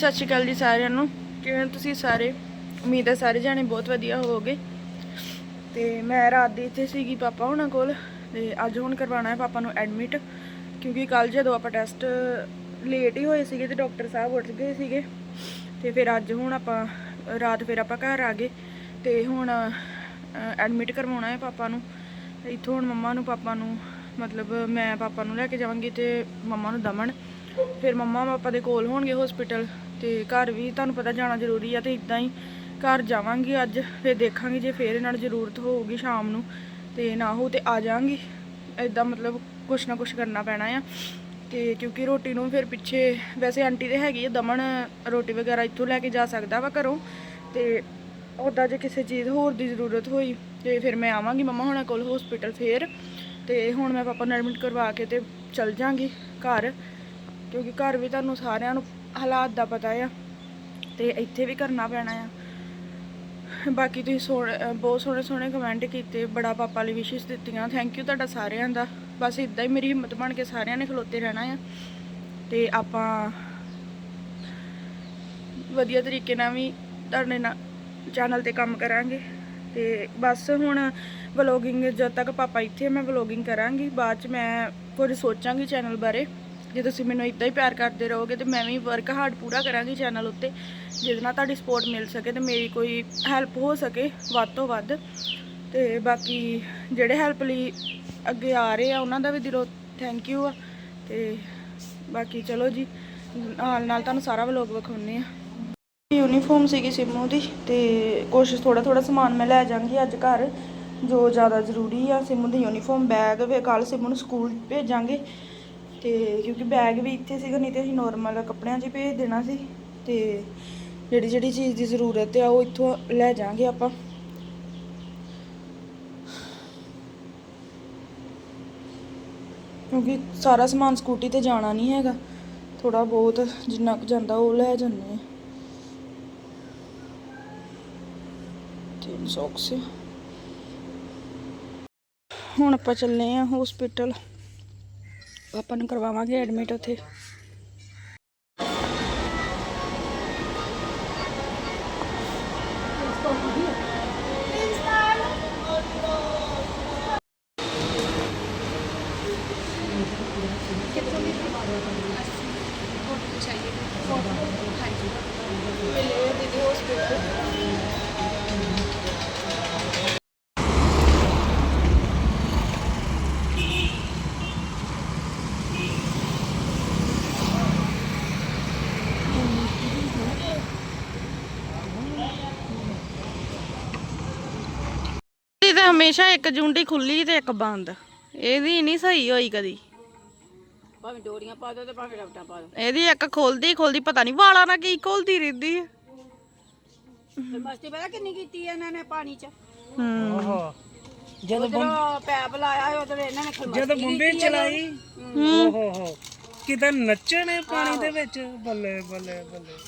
ਸਤਿ ਸ਼੍ਰੀ ਅਕਾਲ ਜੀ ਸਾਰਿਆਂ ਨੂੰ। ਕਿਵੇਂ ਤੁਸੀਂ ਸਾਰੇ? ਉਮੀਦ ਹੈ ਸਾਰੇ ਜਾਣੇ ਬਹੁਤ ਵਧੀਆ ਹੋਵੋਗੇ। ਤੇ ਮੈਂ ਰਾਤ ਦੀ ਇੱਥੇ ਸੀਗੀ ਪਾਪਾ ਹੁਣਾਂ ਕੋਲ ਤੇ ਅੱਜ ਹੁਣ ਕਰਵਾਉਣਾ ਹੈ ਪਾਪਾ ਨੂੰ ਐਡਮਿਟ ਕਿਉਂਕਿ ਕੱਲ ਜਦੋਂ ਆਪਾਂ ਟੈਸਟ ਲੇਟ ਹੀ ਹੋਏ ਸੀਗੇ ਤੇ ਡਾਕਟਰ ਸਾਹਿਬ ਉੱਠ ਗਏ ਸੀਗੇ। ਤੇ ਫਿਰ ਅੱਜ ਹੁਣ ਆਪਾਂ, ਰਾਤ ਫਿਰ ਆਪਾਂ ਘਰ ਆ ਗਏ ਤੇ ਹੁਣ ਐਡਮਿਟ ਕਰਵਾਉਣਾ ਹੈ ਪਾਪਾ ਨੂੰ। ਇੱਥੋਂ ਹੁਣ ਮੰਮਾ ਨੂੰ, ਪਾਪਾ ਨੂੰ, ਮਤਲਬ ਮੈਂ ਪਾਪਾ ਨੂੰ ਲੈ ਕੇ ਜਾਵਾਂਗੀ ਤੇ ਮੰਮਾ ਨੂੰ ਦਮਨ। ਫਿਰ ਮੰਮਾ ਪਾਪਾ ਦੇ ਕੋਲ ਹੋਣਗੇ ਹਸਪੀਟਲ ਤੇ ਘਰ ਵੀ ਤੁਹਾਨੂੰ ਪਤਾ ਜਾਣਾ ਜ਼ਰੂਰੀ ਆ ਤੇ ਇਦਾਂ ਹੀ ਘਰ ਜਾਵਾਂਗੀ ਅੱਜ, ਫਿਰ ਦੇਖਾਂਗੇ ਜੇ ਫੇਰ ਇਹਨਾਂ ਨੂੰ ਜ਼ਰੂਰਤ ਹੋਊਗੀ ਸ਼ਾਮ ਨੂੰ ਤੇ ਨਾ ਹੋ ਤੇ ਆ ਜਾਵਾਂਗੀ ਇਦਾਂ ਮਤਲਬ ਕੁਛ ਨਾ ਕੁਛ ਕਰਨਾ ਪੈਣਾ ਆ ਤੇ ਕਿਉਂਕਿ ਰੋਟੀ ਨੂੰ ਫਿਰ ਪਿੱਛੇ ਵੈਸੇ ਆਂਟੀ ਦੇ ਹੈਗੀ ਆ, ਦਮਨ ਰੋਟੀ ਵਗੈਰਾ ਇੱਥੋਂ ਲੈ ਕੇ ਜਾ ਸਕਦਾ ਵਾ ਘਰੋਂ ਤੇ ਉੱਦਾਂ ਜੇ ਕਿਸੇ ਚੀਜ਼ ਹੋਰ ਦੀ ਜ਼ਰੂਰਤ ਹੋਈ ਤੇ ਫਿਰ ਮੈਂ ਆਵਾਂਗੀ ਮੰਮਾ ਹੁਣਾਂ ਕੋਲ ਹਸਪੀਟਲ ਫੇਰ ਤੇ ਹੁਣ ਮੈਂ ਪਾਪਾ ਨੂੰ ਐਡਮਿਟ ਕਰਵਾ ਕੇ ਤੇ ਚਲ ਜਾਾਂਗੀ ਘਰ ਕਿਉਂਕਿ ਘਰ ਵੀ ਤੁਹਾਨੂੰ ਸਾਰਿਆਂ ਨੂੰ ਹਾਲਾਤ ਦਾ ਪਤਾ ਆ ਤੇ ਇੱਥੇ ਵੀ ਕਰਨਾ ਪੈਣਾ ਆ। ਬਾਕੀ ਤੁਸੀਂ ਸੋਹਣੇ ਬਹੁਤ ਸੋਹਣੇ ਸੋਹਣੇ ਕਮੈਂਟ ਕੀਤੇ ਬੜਾ ਪਾਪਾ ਲਈ ਵਿਸ਼ੇਸ ਦਿੱਤੀਆਂ। ਥੈਂਕ ਯੂ ਤੁਹਾਡਾ ਸਾਰਿਆਂ ਦਾ। ਬਸ ਇਦਾਂ ਹੀ ਮੇਰੀ ਹਿੰਮਤ ਬਣ ਕੇ ਸਾਰਿਆਂ ਨੇ ਖਲੋਤੇ ਰਹਿਣਾ ਆ। ਤੇ ਆਪਾਂ ਵਧੀਆ ਤਰੀਕੇ ਨਾਲ ਵੀ ਤੁਹਾਡੇ ਨਾਲ ਚੈਨਲ ਤੇ ਕੰਮ ਕਰਾਂਗੇ। ਤੇ ਬਸ ਹੁਣ ਵਲੋਗਿੰਗ ਜਦ ਤੱਕ ਪਾਪਾ ਇੱਥੇ ਆ, ਮੈਂ ਵਲੋਗਿੰਗ ਕਰਾਂਗੀ। ਬਾਅਦ ਚ ਮੈਂ ਕੁਝ ਸੋਚਾਂਗੀ ਚੈਨਲ ਬਾਰੇ। ਜੇ ਤੁਸੀਂ ਮੈਨੂੰ ਇਦਾਂ ਹੀ ਪਿਆਰ ਕਰਦੇ ਰਹੋਗੇ ਤੇ ਮੈਂ ਵੀ ਵਰਕ ਹਾਰਡ ਪੂਰਾ ਕਰਾਂਗੀ ਚੈਨਲ ਉੱਤੇ। ਜਿਹਦੇ ਨਾਲ ਤੁਹਾਡੀ ਸਪੋਰਟ ਮਿਲ ਸਕੇ ਤੇ ਮੇਰੀ ਕੋਈ ਹੈਲਪ ਹੋ ਸਕੇ ਵੱਧ ਤੋਂ ਵੱਧ। ਤੇ ਬਾਕੀ ਜਿਹੜੇ ਹੈਲਪ ਲਈ ਅੱਗੇ ਆ ਰਹੇ ਆ, ਉਹਨਾਂ ਦਾ ਵੀ ਦਿਲੋਂ ਥੈਂਕ ਯੂ ਆ। ਤੇ ਬਾਕੀ ਚਲੋ ਜੀ, ਨਾਲ ਨਾਲ ਤੁਹਾਨੂੰ ਸਾਰਾ ਵਲੋਗ ਵਿਖਾਉਨੇ ਆ। ਯੂਨੀਫਾਰਮ ਸੀਗੀ ਸਿਮੂ ਦੀ ਤੇ ਕੁਛ ਥੋੜਾ ਥੋੜਾ ਸਮਾਨ ਮੈਂ ਲੈ ਜਾਵਾਂਗੀ ਅੱਜ ਘਰ, ਜੋ ਜ਼ਿਆਦਾ ਜ਼ਰੂਰੀ ਆ। ਸਿਮੂ ਦੀ ਯੂਨੀਫਾਰਮ ਬੈਗ ਵੇ ਕੱਲ ਸਿਮੂ ਨੂੰ ਸਕੂਲ ਭੇਜਾਂਗੇ। ਤੇ ਕਿਉਂਕਿ ਬੈਗ ਵੀ ਇੱਥੇ ਸੀਗਾ, ਨਹੀਂ ਤੇ ਅਸੀਂ ਨੋਰਮਲ ਕੱਪੜਿਆਂ 'ਚ ਹੀ ਭੇਜ ਦੇਣਾ ਸੀ ਤੇ ਜਿਹੜੀ ਜਿਹੜੀ ਚੀਜ਼ ਦੀ ਜ਼ਰੂਰਤ ਆ, ਉਹ ਇੱਥੋਂ ਲੈ ਜਾਾਂਗੇ ਆਪਾਂ। ਕਿਉਂਕਿ ਸਾਰਾ ਸਮਾਨ ਸਕੂਟੀ ਤੇ ਜਾਣਾ ਨਹੀਂ ਹੈਗਾ ਥੋੜਾ ਬਹੁਤ ਜਿੰਨਾ ਕੁ ਜਾਂਦਾ ਉਹ ਲੈ ਜਾਂਦੇ ਆ। ਤਿੰਨ ਸੌਕਸ ਹੁਣ ਆਪਾਂ ਚੱਲੇ ਆ ਹਸਪੀਟਲ ਆਪਾਂ ਨੂੰ ਕਰਵਾਵਾਂਗੇ ਐਡਮਿਟ ਉੱਥੇ। ਤਾਂ ਹਮੇਸ਼ਾ ਇੱਕ ਜੁੰਡੀ ਖੁੱਲੀ ਤੇ ਇੱਕ ਬੰਦ। ਇਹਦੀ ਨਹੀਂ ਸਹੀ ਹੋਈ ਕਦੀ। ਭਾਵੇਂ ਡੋਰੀਆਂ ਪਾ ਦੋ ਤੇ ਭਾਵੇਂ ਰਬਟਾਂ ਪਾ ਦੋ ਇਹਦੀ ਇੱਕ ਖੁੱਲਦੀ ਖੁੱਲਦੀ ਪਤਾ ਨਹੀਂ ਵਾਲਾਂ ਨਾਲ ਕੀ ਖੁੱਲਦੀ ਰਹਿੰਦੀ ਹੈ ਤੇ ਮਸਤੀ ਪਤਾ ਕਿੰਨੀ ਕੀਤੀ ਆ ਇਹਨਾਂ ਨੇ ਪਾਣੀ ਚ? ਹੂੰ। ਜਦੋਂ ਪੈਪ ਲਾਇਆ ਉਧਰ ਇਹਨਾਂ ਨੇ ਖਲਮਸਤੀ ਜਦੋਂ ਬੰਬੇ ਚਲਾਈ ਓਹੋ ਹੋ। ਕਿਤੇ ਨੱਚਣੇ ਪਾਣੀ ਦੇ ਵਿੱਚ। ਬੱਲੇ ਬੱਲੇ ਬੱਲੇ।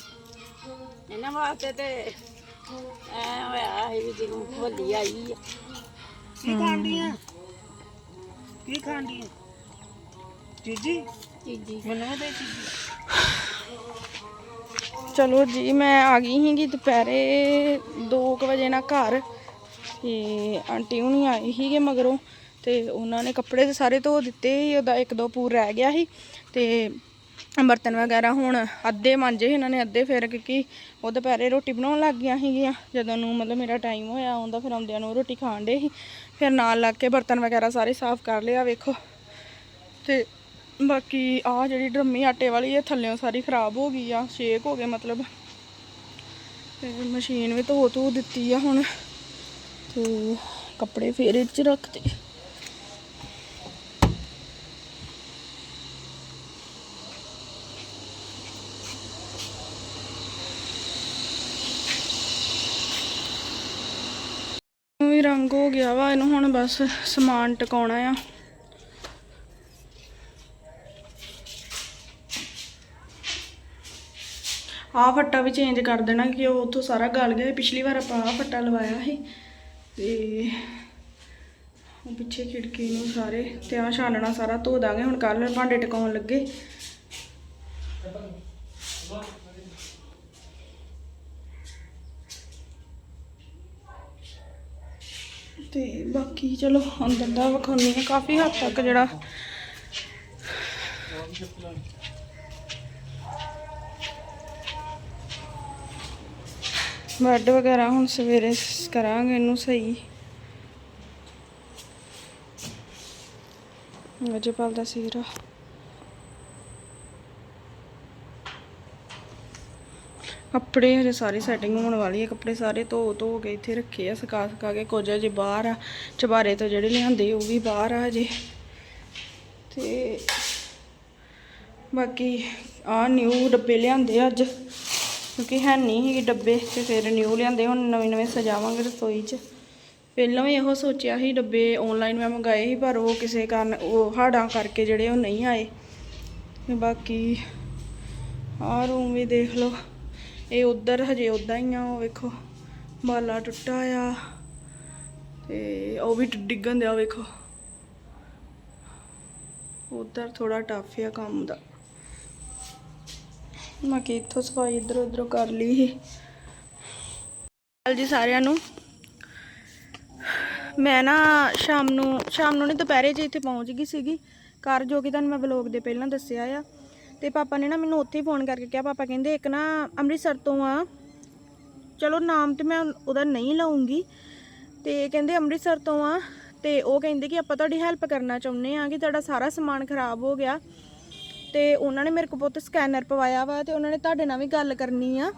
ਇਹਨਾਂ ਵਾਸਤੇ ਤੇ ਐ ਹੋਇਆ ਸੀ ਵੀ ਜਦੋਂ ਹੋਲੀ ਆਈ ਆ। ਕੀ ਖਾਂਦੀਆਂ ਕੀ ਖਾਂਦੀਆਂ ਚੀਜੀ? ਚੀਜੀ। ਮੈਨੂੰ ਦੇ ਚੀਜੀ। ਚਲੋ ਜੀ ਮੈਂ ਆ ਗਈ ਸੀਗੀ ਦੁਪਹਿਰੇ 2 ਵਜੇ ਨਾਲ ਘਰ। ਤੇ ਆਂਟੀ ਹੁਣੀ ਆਏ ਸੀਗੇ ਮਗਰੋਂ ਤੇ ਉਹਨਾਂ ਨੇ ਕੱਪੜੇ ਤੇ ਸਾਰੇ ਧੋ ਦਿੱਤੇ ਸੀ ਉਹਦਾ ਇੱਕ ਦੋ ਪੂਰ ਰਹਿ ਗਿਆ ਸੀ। ਤੇ ਬਰਤਨ ਵਗੈਰਾ ਹੁਣ ਅੱਧੇ ਮਾਂਜੇ ਸੀ ਇਹਨਾਂ ਨੇ ਅੱਧੇ ਫਿਰ ਕਿਉਂਕਿ ਉਹ ਦੁਪਹਿਰੇ ਰੋਟੀ ਬਣਾਉਣ ਲੱਗ ਗਈਆਂ ਸੀਗੀਆਂ। ਜਦੋਂ ਨੂੰ ਮਤਲਬ ਮੇਰਾ ਟਾਈਮ ਹੋਇਆ ਆਉਂਦਾ ਫਿਰ ਆਉਂਦਿਆਂ ਨੂੰ ਉਹ ਰੋਟੀ ਖਾਣ ਦੇ ਸੀ। ਫਿਰ ਨਾਲ ਲੱਗ ਕੇ ਬਰਤਨ ਵਗੈਰਾ ਸਾਰੇ ਸਾਫ਼ ਕਰ ਲਿਆ ਵੇਖੋ। ਤੇ ਬਾਕੀ ਆ ਜਿਹੜੀ ਡਰਮੀ ਆਟੇ ਵਾਲੀ ਇਹ ਥੱਲਿਓਂ ਸਾਰੀ ਖਰਾਬ ਹੋ ਗਈ ਆ ਸ਼ੇਕ ਹੋ ਗਏ ਮਤਲਬ। ਤੇ ਮਸ਼ੀਨ ਵੀ ਧੋ ਧੋ ਦਿੱਤੀ ਆ ਹੁਣ। ਤੇ ਕੱਪੜੇ ਫੇਰ ਇਹ ਚ ਰੱਖਤੇ ਹੋ ਗਿਆ ਵਾ, ਇਹਨੂੰ ਹੁਣ ਬਸ ਸਮਾਨ ਟਿਕਾਉਣਾ ਆ। ਆਹ ਫੱਟਾ ਵੀ ਚੇਂਜ ਕਰ ਦੇਣਾ ਕਿ ਉਹ ਉੱਥੋਂ ਸਾਰਾ ਗਲ ਗਿਆ ਪਿਛਲੀ ਵਾਰ ਆਪਾਂ ਆਹ ਫੱਟਾ ਲਵਾਇਆ ਸੀ ਤੇ ਉਹ ਪਿੱਛੇ ਖਿੜਕੀ ਨੂੰ ਸਾਰੇ ਤੇ ਆਹ ਛਾਨਣਾ ਸਾਰਾ ਧੋ ਦਾਂਗੇ। ਹੁਣ ਕੱਲ ਭਾਂਡੇ ਟਿਕਾਉਣ ਲੱਗੇ ਤੇ ਬਾਕੀ ਚਲੋ ਅੰਦਰ ਦਾ ਵਿਖਾਉਣੀ ਹੈ। ਕਾਫੀ ਹੱਦ ਤੱਕ ਜਿਹੜਾ ਬੈੱਡ ਵਗੈਰਾ ਹੁਣ ਸਵੇਰੇ ਕਰਾਂਗੇ ਇਹਨੂੰ ਸਹੀ। ਅਜੇਪਾਲ ਦਾ ਸੀਰਾ। ਕੱਪੜੇ ਹਜੇ ਸਾਰੀ ਸੈਟਿੰਗ ਹੋਣ ਵਾਲੀ ਹੈ, ਕੱਪੜੇ ਸਾਰੇ ਧੋ ਧੋ ਕੇ ਇੱਥੇ ਰੱਖੇ ਆ, ਸਕਾ ਸਕਾ ਕੇ ਕੁਝ ਅਜੇ ਬਾਹਰ ਆ। ਚਬਾਰੇ ਤੋਂ ਜਿਹੜੇ ਲਿਆਂਦੇ ਉਹ ਵੀ ਬਾਹਰ ਆ ਹਜੇ। ਤੇ ਬਾਕੀ ਆ ਨਿਊ ਡੱਬੇ ਲਿਆਂਦੇ ਆ ਅੱਜ। ਕਿਉਂਕਿ ਹੈ ਨਹੀਂ ਸੀ ਡੱਬੇ ਤੇ ਫਿਰ ਨਿਊ ਲਿਆਂਦੇ, ਹੁਣ ਨਵੇਂ ਨਵੇਂ ਸਜਾਵਾਂਗੇ ਰਸੋਈ 'ਚ। ਪਹਿਲਾਂ ਵੀ ਇਹੋ ਸੋਚਿਆ ਸੀ ਡੱਬੇ ਆਨਲਾਈਨ ਮੈਂ ਮੰਗਾਏ ਸੀ, ਪਰ ਉਹ ਕਿਸੇ ਕਾਰਨ ਉਹ ਹਾੜਾਂ ਕਰਕੇ ਜਿਹੜੇ ਉਹ ਨਹੀਂ ਆਏ। ਬਾਕੀ ਆਹ ਰੂਮ ਵੀ ਦੇਖ ਲਓ। ਇਹ ਉਧਰ ਹਜੇ ਉਦਾਂ ਹੀ ਆ, ਉਹ ਵੇਖੋ, ਬਾਲਾ ਟੁੱਟਾ ਆ, ਤੇ ਉਹ ਵੀ ਡਿੱਗਣ ਦਿਆ ਵੇਖੋ। ਉਧਰ ਥੋੜਾ ਟਫ ਆ ਕੰਮ ਦਾ। ਮੈਂ ਕਿ ਇੱਥੋਂ ਸਫ਼ਾਈ ਇਧਰ ਉਧਰੋਂ ਕਰ ਲਈ ਸੀ। ਚੱਲ ਜੀ ਸਾਰਿਆਂ ਨੂੰ। ਮੈਂ ਨਾ ਸ਼ਾਮ ਨੂੰ ਸ਼ਾਮ ਨੂੰ ਨਹੀਂ, ਦੁਪਹਿਰੇ ਜੇ ਇੱਥੇ ਪਹੁੰਚ ਗਈ ਸੀਗੀ। ਘਰ ਜੋ ਕਿ ਤੁਹਾਨੂੰ ਮੈਂ ਵਲੋਗ ਦੇ ਪਹਿਲਾਂ ਦੱਸਿਆ ਆ। ਤੇ ਪਾਪਾ ਨੇ ਨਾ ਮੈਨੂੰ ਉੱਥੇ ਹੀ ਫੋਨ ਕਰਕੇ ਕਿਹਾ, ਪਾਪਾ ਕਹਿੰਦੇ ਇੱਕ ਨਾ ਅੰਮ੍ਰਿਤਸਰ ਤੋਂ ਆ। ਚਲੋ ਨਾਮ ਤੇ ਮੈਂ ਉਹਦਾ ਨਹੀਂ ਲਾਉਂਗੀ ਤੇ ਕਹਿੰਦੇ ਅੰਮ੍ਰਿਤਸਰ ਤੋਂ ਆ, ਤੇ ਉਹ ਕਹਿੰਦੇ ਕਿ ਆਪਾਂ ਤੁਹਾਡੀ ਹੈਲਪ ਕਰਨਾ ਚਾਹੁੰਦੇ ਆ, ਕਿ ਤੁਹਾਡਾ ਸਾਰਾ ਸਮਾਨ ਖਰਾਬ ਹੋ ਗਿਆ। ਤੇ ਉਹਨਾਂ ਨੇ ਮੇਰੇ ਕੋਲ ਪੁੱਤ ਸਕੈਨਰ ਪਵਾਇਆ ਵਾ ਤੇ ਉਹਨਾਂ ਨੇ ਤੁਹਾਡੇ ਨਾਲ ਵੀ ਗੱਲ ਕਰਨੀ ਆ।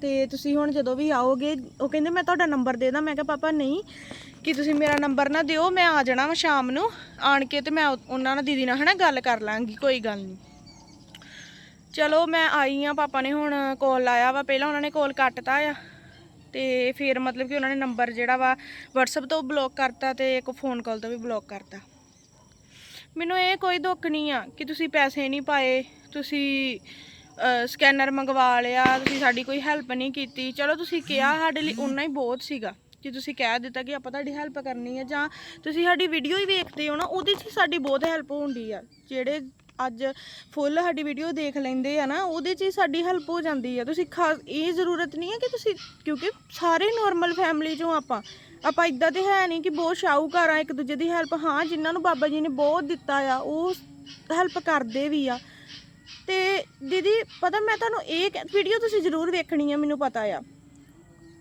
ਤੇ ਤੁਸੀਂ ਹੁਣ ਜਦੋਂ ਵੀ ਆਓਗੇ, ਉਹ ਕਹਿੰਦੇ ਮੈਂ ਤੁਹਾਡਾ ਨੰਬਰ ਦੇ ਦਾਂ ਮੈਂ ਕਿਹਾ, ਪਾਪਾ ਨਹੀਂ, ਕਿ ਤੁਸੀਂ ਮੇਰਾ ਨੰਬਰ ਨਾ ਦਿਓ, ਮੈਂ ਆ ਜਾਣਾ ਵਾ ਸ਼ਾਮ ਨੂੰ। ਆਣ ਕੇ ਤੇ ਮੈਂ ਉਹਨਾਂ ਨਾਲ ਦੀਦੀ ਨਾਲ ਹਨਾ ਗੱਲ ਕਰ ਲਾਂਗੀ, ਕੋਈ ਗੱਲ ਨਹੀਂ। ਚਲੋ ਮੈਂ ਆਈ ਆ, ਪਾਪਾ ਨੇ ਹੁਣ ਕਾਲ ਲਾਇਆ ਵਾ, ਪਹਿਲਾਂ ਉਹਨਾਂ ਨੇ ਕਾਲ ਕੱਟਤਾ ਆ। ਤੇ ਫਿਰ ਮਤਲਬ ਕਿ ਉਹਨਾਂ ਨੇ ਨੰਬਰ ਜਿਹੜਾ ਵਾ WhatsApp ਤੋਂ ਬਲੌਕ ਕਰਤਾ ਤੇ ਇੱਕ ਫੋਨ ਕਾਲ ਤੋਂ ਵੀ ਬਲੌਕ ਕਰਤਾ। ਮੈਨੂੰ ਇਹ ਕੋਈ ਦੁੱਖ ਨਹੀਂ ਆ ਕਿ ਤੁਸੀਂ ਪੈਸੇ ਨਹੀਂ ਪਾਏ, ਤੁਸੀਂ ਸਕੈਨਰ ਮੰਗਵਾ ਲਿਆ, ਤੁਸੀਂ ਸਾਡੀ ਕੋਈ ਹੈਲਪ ਨਹੀਂ ਕੀਤੀ। ਚਲੋ ਤੁਸੀਂ ਕਿਹਾ ਸਾਡੇ ਲਈ ਉਨਾ ਹੀ ਬਹੁਤ ਸੀਗਾ ਕਿ ਤੁਸੀਂ ਕਹਿ ਦਿੱਤਾ ਕਿ ਆਪਾਂ ਤੁਹਾਡੀ ਹੈਲਪ ਕਰਨੀ ਹੈ ਜਾਂ ਤੁਸੀਂ ਸਾਡੀ ਵੀਡੀਓ ਹੀ ਵੇਖਦੇ ਹੋ ਨਾ, ਉਹਦੇ 'ਚ ਸਾਡੀ ਬਹੁਤ ਹੈਲਪ ਹੁੰਦੀ ਆ, ਜਿਹੜੇ ਅੱਜ ਫੁੱਲ ਸਾਡੀ ਵੀਡੀਓ ਦੇਖ ਲੈਂਦੇ ਆ ਨਾ, ਉਹਦੇ 'ਚ ਹੀ ਸਾਡੀ ਹੈਲਪ ਹੋ ਜਾਂਦੀ ਆ। ਤੁਸੀਂ ਖਾਸ, ਇਹ ਜ਼ਰੂਰਤ ਨਹੀਂ ਹੈ ਕਿ ਤੁਸੀਂ, ਕਿਉਂਕਿ ਸਾਰੇ ਨਾਰਮਲ ਫੈਮਿਲੀ 'ਚੋਂ ਆਪਾਂ ਆਪਾਂ ਇਦਾਂ ਤੇ ਹੈ ਨਹੀਂ ਕਿ ਬਹੁਤ ਸ਼ਾਹੂਕਾਰ ਆ ਇੱਕ ਦੂਜੇ ਦੀ ਹੈਲਪ ਹਾਂ, ਜਿਨ੍ਹਾਂ ਨੂੰ ਬਾਬਾ ਜੀ ਨੇ ਬਹੁਤ ਦਿੱਤਾ ਆ, ਉਹ ਹੈਲਪ ਕਰਦੇ ਵੀ ਆ। ਤੇ ਦੀਦੀ, ਪਤਾ, ਮੈਂ ਤੁਹਾਨੂੰ ਇਹ ਵੀਡੀਓ ਤੁਸੀਂ ਜ਼ਰੂਰ ਵੇਖਣੀ ਆ, ਮੈਨੂੰ ਪਤਾ ਆ।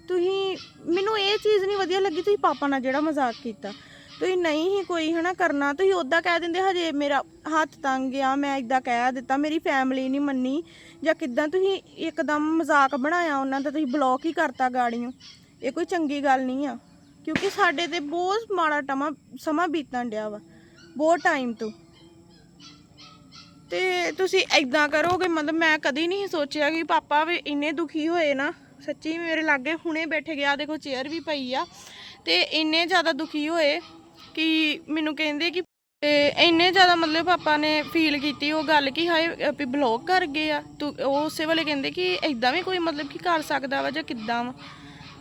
ਤੁਸੀਂ, ਮੈਨੂੰ ਇਹ ਚੀਜ਼ ਨਹੀਂ ਵਧੀਆ ਲੱਗੀ, ਤੁਸੀਂ ਪਾਪਾ ਨਾਲ ਜਿਹੜਾ ਮਜ਼ਾਕ ਕੀਤਾ। ਤੁਸੀਂ ਨਹੀਂ ਹੀ ਕੋਈ ਹਨਾ ਕਰਨਾ, ਤੁਸੀਂ ਉਦਾਂ ਕਹਿ ਦਿੰਦੇ, ਹਜੇ ਮੇਰਾ ਹੱਥ ਤੰਗ ਆ, ਮੈਂ ਇਦਾਂ ਕਹਿ ਦਿੱਤਾ, ਮੇਰੀ ਫੈਮਿਲੀ ਨਹੀਂ ਮੰਨੀ, ਜਾਂ ਕਿਦਾਂ ਤੁਸੀਂ ਇੱਕਦਮ ਮਜ਼ਾਕ ਬਣਾਇਆ ਉਹਨਾਂ ਦਾ, ਤੁਸੀਂ ਬਲੌਕ ਹੀ ਕਰਤਾ ਗਾੜੀਆਂ। ਇਹ ਕੋਈ ਚੰਗੀ ਗੱਲ ਨਹੀਂ ਆ, ਕਿਉਂਕਿ ਸਾਡੇ ਤੇ ਬਹੁਤ ਮਾੜਾ ਟਮਾ, ਸਮਾਂ ਬੀਤਣ ਡਿਆ ਵਾ, ਬਹੁਤ ਟਾਈਮ ਤੋਂ। ਤੇ ਤੁਸੀਂ ਐਦਾਂ ਕਰੋਗੇ, ਮਤਲਬ ਮੈਂ ਕਦੀ ਨਹੀਂ ਸੋਚਿਆ ਕਿ ਪਾਪਾ ਵੀ ਇੰਨੇ ਦੁਖੀ ਹੋਏ ਨਾ, ਸੱਚੀ ਮੇਰੇ ਲਾਗੇ ਹੁਣੇ ਬੈਠੇ ਗਿਆ, ਦੇਖੋ ਚੇਅਰ ਵੀ ਪਈ ਆ, ਤੇ ਇੰਨੇ ਜ਼ਿਆਦਾ ਦੁਖੀ ਹੋਏ ਕਿ ਮੈਨੂੰ ਕਹਿੰਦੇ ਕਿ, ਤੇ ਇੰਨੇ ਜ਼ਿਆਦਾ ਮਤਲਬ ਪਾਪਾ ਨੇ ਫੀਲ ਕੀਤੀ ਉਹ ਗੱਲ ਕਿ ਹਾਏ, ਵੀ ਬਲੌਕ ਕਰ ਗਏ ਆ। ਤੂੰ, ਉਹ ਉਸੇ ਵੇਲੇ ਕਹਿੰਦੇ ਕਿ ਐਦਾਂ ਵੀ ਕੋਈ ਮਤਲਬ ਕਿ ਕਰ ਸਕਦਾ ਵਾ ਜਾਂ ਕਿੱਦਾਂ ਵਾ?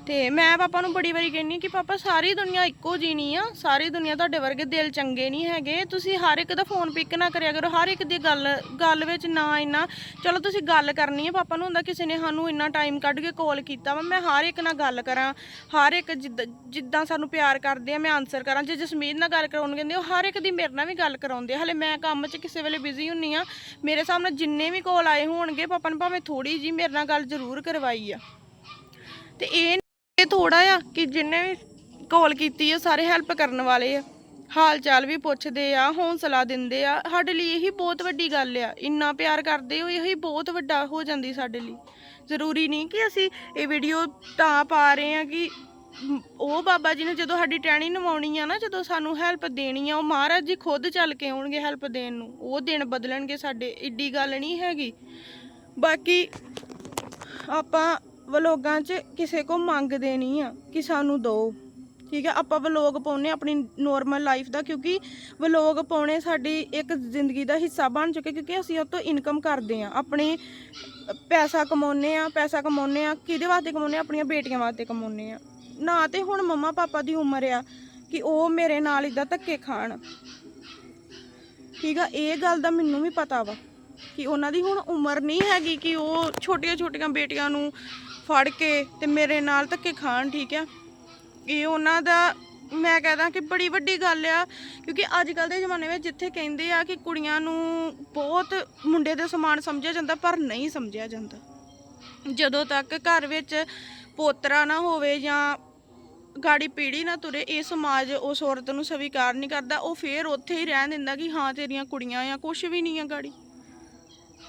ਤੇ ਮੈਂ ਪਾਪਾ ਨੂੰ ਬੜੀ ਵਾਰੀ ਕਹਿੰਨੀ ਕਿ ਪਾਪਾ, ਸਾਰੀ ਦੁਨੀਆ ਇੱਕੋ ਜੀ ਨਹੀਂ ਆ। ਸਾਰੀ ਦੁਨੀਆ ਤੁਹਾਡੇ ਵਰਗੇ ਦਿਲ ਚੰਗੇ ਨਹੀਂ ਹੈਗੇ। ਤੁਸੀਂ ਹਰ ਇੱਕ ਦਾ ਫੋਨ ਪਿਕ ਨਾ ਕਰਿਆ ਕਰੋ। ਹਰ ਇੱਕ ਦੀ ਗੱਲ ਗੱਲ ਵਿੱਚ ਨਾ ਇੰਨਾ, ਚਲੋ ਤੁਸੀਂ ਗੱਲ ਕਰਨੀ ਹੈ ਪਾਪਾ ਨੂੰ ਹੁੰਦਾ ਕਿਸੇ ਨੇ ਸਾਨੂੰ ਇੰਨਾ ਟਾਈਮ ਕੱਢ ਕੇ ਕਾਲ ਕੀਤਾ ਵਾ। ਮੈਂ ਹਰ ਇੱਕ ਨਾਲ ਗੱਲ ਕਰਾਂ, ਹਰ ਇੱਕ ਜਿੱਦਾਂ ਜਿੱਦਾਂ ਸਾਨੂੰ ਪਿਆਰ ਕਰਦੇ ਆ, ਮੈਂ ਆਨਸਰ ਕਰਾਂ। ਜੇ ਜਸਮੀਤ ਨਾਲ ਗੱਲ ਕਰਾਉਣ ਕਹਿੰਦੇ ਉਹ ਹਰ ਇੱਕ ਦੀ ਮੇਰੇ ਨਾਲ ਵੀ ਗੱਲ ਕਰਾਉਂਦੇ ਆ। ਹਲੇ ਮੈਂ ਕੰਮ 'ਚ ਕਿਸੇ ਵੇਲੇ ਬਿਜ਼ੀ ਹੁੰਨੀ ਆ। ਮੇਰੇ ਸਾਹਮਣੇ ਜਿੰਨੇ ਵੀ ਕਾਲ ਆਏ ਹੋਣਗੇ, ਪਾਪਾ ਨੇ ਭਾਵੇਂ ਥੋੜੀ ਜੀ ਮੇਰੇ ਨਾਲ ਗੱਲ ਜ਼ਰੂਰ ਕਰਵਾਈ ਆ। ਤੇ ਇਹ ਇਹ ਥੋੜਾ ਆ ਕਿ ਜਿੰਨੇ ਵੀ ਕਾਲ ਕੀਤੀ ਆ, ਸਾਰੇ ਹੈਲਪ ਕਰਨ ਵਾਲੇ ਆ। ਹਾਲ ਚਾਲ ਵੀ ਪੁੱਛਦੇ ਆ, ਹੌਸਲਾ ਦਿੰਦੇ ਆ। ਸਾਡੇ ਲਈ ਇਹੀ ਬਹੁਤ ਵੱਡੀ ਗੱਲ ਆ। ਇੰਨਾ ਪਿਆਰ ਕਰਦੇ ਹੋ ਇਹੀ ਬਹੁਤ ਵੱਡਾ ਹੋ ਜਾਂਦੀ ਸਾਡੇ ਲਈ। ਜ਼ਰੂਰੀ ਨਹੀਂ ਕਿ ਅਸੀਂ ਇਹ ਵੀਡੀਓ ਤਾਂ ਪਾ ਰਹੇ ਆ ਕਿ ਉਹ ਬਾਬਾ ਜੀ ਨੇ ਜਦੋਂ ਸਾਡੀ ਟਹਿਣੀ ਨਵਾਉਣੀ ਆ ਨਾ, ਜਦੋਂ ਸਾਨੂੰ ਹੈਲਪ ਦੇਣੀ ਆ, ਉਹ ਮਹਾਰਾਜ ਜੀ ਖੁਦ ਚੱਲ ਕੇ ਆਉਣਗੇ ਹੈਲਪ ਦੇਣ ਨੂੰ। ਉਹ ਦਿਨ ਬਦਲਣਗੇ ਸਾਡੇ, ਏਡੀ ਗੱਲ ਨਹੀਂ ਹੈਗੀ। ਬਾਕੀ ਆਪਾਂ ਵਲੋਗਾਂ 'ਚ ਕਿਸੇ ਕੋ ਮੰਗਦੇ ਨਹੀਂ ਆ ਕਿ ਸਾਨੂੰ ਦਿਓ ਠੀਕ ਹੈ ਆਪਾਂ ਵਲੋਗ ਪਾਉਨੇ ਆਪਣੀ ਨੋਰਮਲ ਲਾਈਫ ਦਾ ਕਿਉਂਕਿ ਵਲੋਗ ਪਾਉਣੇ ਸਾਡੀ ਇੱਕ ਜ਼ਿੰਦਗੀ ਦਾ ਹਿੱਸਾ ਬਣ ਚੁੱਕੇ ਕਿਉਂਕਿ ਅਸੀਂ ਉਹ ਤੋਂ ਇਨਕਮ ਕਰਦੇ ਆ ਆਪਣੇ ਪੈਸਾ ਕਮਾਉਨੇ ਆ ਪੈਸਾ ਕਮਾਉਨੇ ਆ ਕਿਹਦੇ ਵਾਸਤੇ ਕਮਾਉਨੇ ਆ ਆਪਣੀਆਂ ਬੇਟੀਆਂ ਵਾਸਤੇ ਕਮਾਉਨੇ ਆ ਨਾ ਤੇ ਹੁਣ ਮੰਮਾ ਪਾਪਾ ਦੀ ਉਮਰ ਆ ਕਿ ਉਹ ਮੇਰੇ ਨਾਲ ਇਦਾਂ ਧੱਕੇ ਖਾਣ। ਠੀਕ ਆ, ਇਹ ਗੱਲ ਦਾ ਮੈਨੂੰ ਵੀ ਪਤਾ ਵਾ ਕਿ ਉਹਨਾਂ ਦੀ ਹੁਣ ਉਮਰ ਨਹੀਂ ਹੈਗੀ ਕਿ ਉਹ ਛੋਟੀਆਂ ਛੋਟੀਆਂ ਬੇਟੀਆਂ ਨੂੰ ਫੜ ਕੇ ਤੇ ਮੇਰੇ ਨਾਲ ਧੱਕੇ ਖਾਣ, ਠੀਕ ਆ? ਇਹ ਉਹਨਾਂ ਦਾ, ਮੈਂ ਕਹਦਾ ਕਿ ਬੜੀ ਵੱਡੀ ਗੱਲ ਆ, ਕਿਉਂਕਿ ਅੱਜ ਕੱਲ ਦੇ ਜ਼ਮਾਨੇ ਵਿੱਚ ਜਿੱਥੇ ਕਹਿੰਦੇ ਆ ਕਿ ਕੁੜੀਆਂ ਨੂੰ ਬਹੁਤ ਮੁੰਡੇ ਦੇ ਸਮਾਨ ਸਮਝਿਆ ਜਾਂਦਾ, ਪਰ ਨਹੀਂ ਸਮਝਿਆ ਜਾਂਦਾ। ਜਦੋਂ ਤੱਕ ਘਰ ਵਿੱਚ ਪੋਤਰਾ ਨਾ ਹੋਵੇ ਜਾਂ ਗਾੜੀ ਪੀੜੀ ਨਾ ਤੁਰੇ, ਇਹ ਸਮਾਜ ਉਸ ਔਰਤ ਨੂੰ ਸਵੀਕਾਰ ਨਹੀਂ ਕਰਦਾ, ਉਹ ਫੇਰ ਉੱਥੇ ਹੀ ਰਹਿਣ ਦਿੰਦਾ ਕਿ ਹਾਂ, ਤੇਰੀਆਂ ਕੁੜੀਆਂ ਆ ਕੁਝ ਵੀ ਨਹੀਂ ਆ ਗਾੜੀ।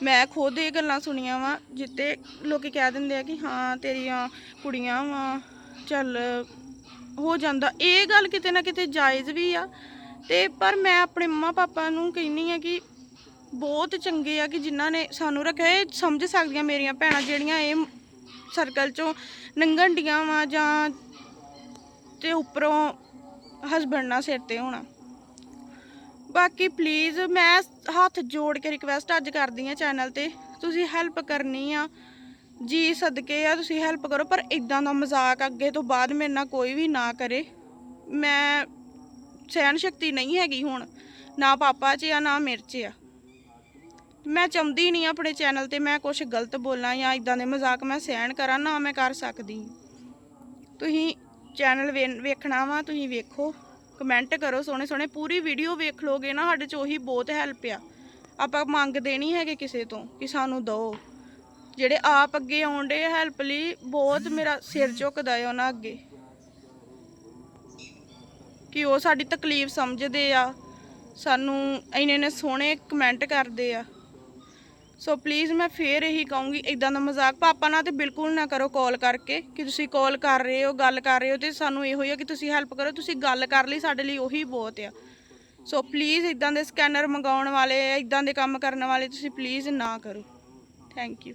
ਮੈਂ ਖੁਦ ਇਹ ਗੱਲਾਂ ਸੁਣੀਆਂ ਵਾ, ਜਿੱਤੇ ਲੋਕੀ ਕਹਿ ਦਿੰਦੇ ਆ ਕਿ ਹਾਂ, ਤੇਰੀਆਂ ਕੁੜੀਆਂ ਵਾ, ਚੱਲ ਹੋ ਜਾਂਦਾ। ਇਹ ਗੱਲ ਕਿਤੇ ਨਾ ਕਿਤੇ ਜਾਇਜ਼ ਵੀ ਆ। ਤੇ ਪਰ ਮੈਂ ਆਪਣੇ ਮੰਮਾ ਪਾਪਾ ਨੂੰ ਕਹਿੰਨੀ ਆ ਕਿ ਬਹੁਤ ਚੰਗੇ ਆ ਕਿ ਜਿਨ੍ਹਾਂ ਨੇ ਸਾਨੂੰ ਰੱਖਿਆ, ਇਹ ਸਮਝ ਸਕਦੀਆਂ ਮੇਰੀਆਂ ਭੈਣਾਂ ਜਿਹੜੀਆਂ ਇਹ ਸਰਕਲ ਚੋਂ ਲੰਘਣ ਡੀਆਂ ਵਾ ਜਾਂ ਤੇ ਉੱਪਰੋਂ ਹਸਬੰਡ ਨਾਲ ਸਿਰ ਤੇ ਹੋਣਾ। ਬਾਕੀ ਪਲੀਜ਼ ਮੈਂ ਹੱਥ ਜੋੜ ਕੇ ਰਿਕਵੈਸਟ ਅੱਜ ਕਰਦੀ ਆ ਚੈਨਲ ਤੇ। ਤੁਸੀਂ ਹੈਲਪ ਕਰਨੀ ਆ, ਜੀ ਸਦਕੇ ਆ, ਤੁਸੀਂ ਹੈਲਪ ਕਰੋ, ਪਰ ਇਦਾਂ ਦਾ ਮਜ਼ਾਕ ਅੱਗੇ ਤੋਂ ਬਾਅਦ ਮੇਰੇ ਨਾਲ ਕੋਈ ਵੀ ਨਾ ਕਰੇ। ਮੈਂ ਸਹਿਣ ਸ਼ਕਤੀ ਨਹੀਂ ਹੈਗੀ ਹੁਣ, ਨਾ ਪਾਪਾ 'ਚ ਆ, ਨਾ ਮੇਰੇ 'ਚ ਆ। ਮੈਂ ਚਾਹੁੰਦੀ ਨਹੀਂ ਆਪਣੇ ਚੈਨਲ ਤੇ ਮੈਂ ਕੁਝ ਗਲਤ ਬੋਲਾਂ ਜਾਂ ਇਦਾਂ ਦੇ ਮਜ਼ਾਕ ਮੈਂ ਸਹਿਣ ਕਰਾਂ, ਨਾ ਮੈਂ ਕਰ ਸਕਦੀ। ਤੁਸੀਂ ਚੈਨਲ ਵੇਖਣਾ ਵਾ, ਤੁਸੀਂ ਵੇਖੋ। ਕਮੈਂਟ ਕਰੋ, ਸੋਹਣੇ ਸੋਹਣੇ। ਪੂਰੀ ਵੀਡੀਓ ਵੇਖ ਲੋਗੇ ਨਾ, ਸਾਡੇ ਚ ਉਹੀ ਬਹੁਤ ਹੈਲਪ ਆ। ਆਪਾਂ ਮੰਗਦੇ ਨਹੀਂ ਹੈਗੇ ਕਿਸੇ ਤੋਂ ਕਿ ਸਾਨੂੰ ਦਿਓ। ਜਿਹੜੇ ਆਪ ਅੱਗੇ ਆਉਂਦੇ ਹੈਲਪ ਲਈ, ਬਹੁਤ ਮੇਰਾ ਸਿਰ ਝੁਕਦਾ ਹੈ ਉਹਨਾਂ ਅੱਗੇ। ਕਿ ਉਹ ਸਾਡੀ ਤਕਲੀਫ ਸਮਝਦੇ ਆ। ਸਾਨੂੰ ਇੰਨੇ ਨੇ ਸੋਹਣੇ ਕਮੈਂਟ ਕਰਦੇ ਆ। ਸੋ ਪਲੀਜ਼ ਮੈਂ ਫੇਰ ਇਹੀ ਕਹੂੰਗੀ ਇਦਾਂ ਦਾ ਮਜ਼ਾਕ ਪਾਪਾ ਨਾਲ ਤੇ ਬਿਲਕੁਲ ਨਾ ਕਰੋ ਕਾਲ ਕਰਕੇ ਕਿ ਤੁਸੀਂ ਕਾਲ ਕਰ ਰਹੇ ਹੋ, ਗੱਲ ਕਰ ਰਹੇ ਹੋ ਤੇ ਸਾਨੂੰ ਇਹੋ ਹੀ ਆ ਕਿ ਤੁਸੀਂ ਹੈਲਪ ਕਰੋ, ਤੁਸੀਂ ਗੱਲ ਕਰ ਲਈ, ਸਾਡੇ ਲਈ ਉਹੀ ਬਹੁਤ ਆ। ਸੋ ਪਲੀਜ਼ ਇਦਾਂ ਦੇ ਸਕੈਨਰ ਮੰਗਾਉਣ ਵਾਲੇ ਇਦਾਂ ਦੇ ਕੰਮ ਕਰਨ ਵਾਲੇ ਤੁਸੀਂ ਪਲੀਜ਼ ਨਾ ਕਰੋ। Thank you